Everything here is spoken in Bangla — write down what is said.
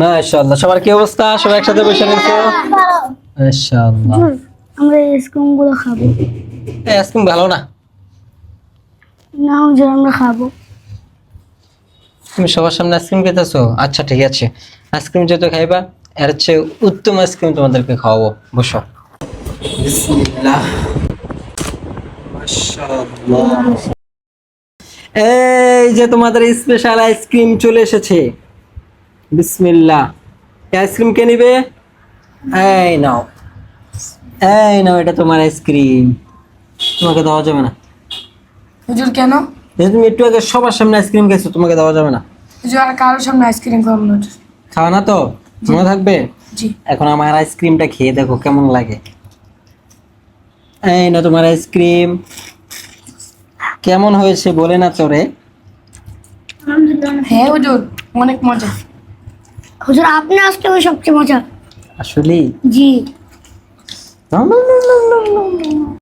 মাশাআল্লাহ। সবার কি অবস্থা? সবাই একসাথে বসে মাশাআল্লাহ। আমরা আইসক্রিমগুলো খাব। এই আইসক্রিম ভালো না। না হুজুর আমরা খাব। তুমি সবার সামনে আইসক্রিম খেতেছো? আচ্ছা ঠিক আছে। আইসক্রিম যেহেতু খাইবা এর চেয়ে উত্তম আইসক্রিম তোমাদেরকে খাওয়াবো। বসো। বিসমিল্লাহ। মাশাআল্লাহ। এই যে তোমাদের স্পেশাল আইসক্রিম চলে এসেছে। বিসমিল্লাহ। এই আইসক্রিম কে নিবে? এই নাও। এই নাও এটা তোমার আইসক্রিম। তোমাকে দেওয়া যাবে না। হুজুর কেন? তুমি একটু আগে সবার সামনে আইসক্রিম খাইছো তোমাকে দেওয়া যাবে না। হুজুর আর কারোর সামনে আইসক্রিম খাব না। খাওয়া না তো? মনে থাকবে? জি। এখন আমার আইসক্রিমটা খেয়ে দেখো কেমন লাগে। এই না তোমার আইসক্রিম। কেমন হয়েছে বলে না আলহামদুলিল্লাহ হ্যাঁ হুজুর অনেক মজা। হুজুর আপনি আজকে সবচেয়ে মজা আসলে জি।